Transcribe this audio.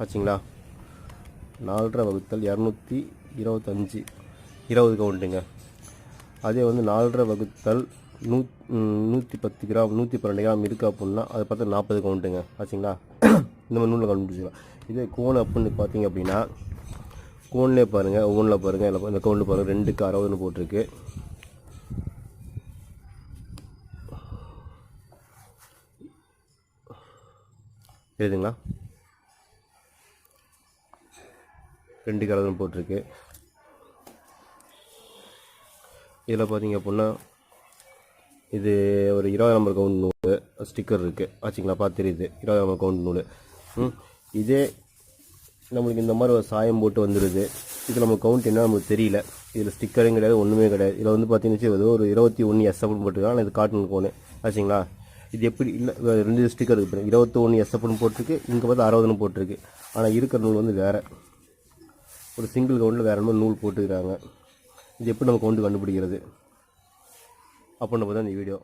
ஆச்சுங்களா? நாலரை வகுத்தல் இரநூத்தி இருபத்தஞ்சி. இருபது கவுண்ட்டுங்க அதே வந்து நாலரை வகுத்தல் நூ நூற்றி பத்து கிராம் நூற்றி பன்னெண்டு கிராம் இருக்குது அப்படின்னா அதை பார்த்தா நாற்பது கவுண்ட்டுங்க ஆச்சுங்களா? இந்த மாதிரி நூலில் கண்டுபிடிச்சிக்கலாம். இதே கோன் அப்புடின்னு பார்த்தீங்க அப்படின்னா கோன்லேயே பாருங்கள் ஒவ்வொன்றில் பாருங்கள் இல்லை இந்த கவுண்டு பாருங்கள் ரெண்டுக்கு அறுபதுன்னு போட்டிருக்கு. எழுதுங்களா? ரெண்டு கலரும் போட்டிருக்கு. இதில் பார்த்தீங்க அப்படின்னா இது ஒரு இருபது நம்பர் கவுண்ட் நூல் ஸ்டிக்கர் இருக்குது ஆச்சுங்களா? பார்த்து தெரியுது. இருபது நம்பர் கவுண்ட் நூல். ம் இதே நம்மளுக்கு இந்த மாதிரி ஒரு சாயம் போட்டு வந்துடுது இது நம்ம கவுண்ட் என்ன நமக்கு தெரியல. இதில் ஸ்டிக்கரும் கிடையாது ஒன்றுமே கிடையாது. இதில் வந்து பார்த்தீங்கன்னா ஏதோ ஒரு இருபத்தி ஒன்று எஸ் போட்டுருக்காங்க. ஆனால் இது காட்டன் கோனு ஆச்சுங்களா? இது எப்படி இல்லை ரெண்டு ஸ்டிக்கர் இருக்குது இருபத்தி ஒன்று எஸ் போட்டிருக்கு. இங்கே பார்த்து அறுபதுன்னு போட்டிருக்கு. ஆனால் இருக்கிற நூல் வந்து வேறு. ஒரு சிங்கிள் கவுண்டில் வேறு மாதிரி நூல் போட்டுக்கிறாங்க. இது எப்படி நம்ம கவுண்டு கண்டுபிடிக்கிறது? அப்படின்னு பார்த்தா இந்த வீடியோ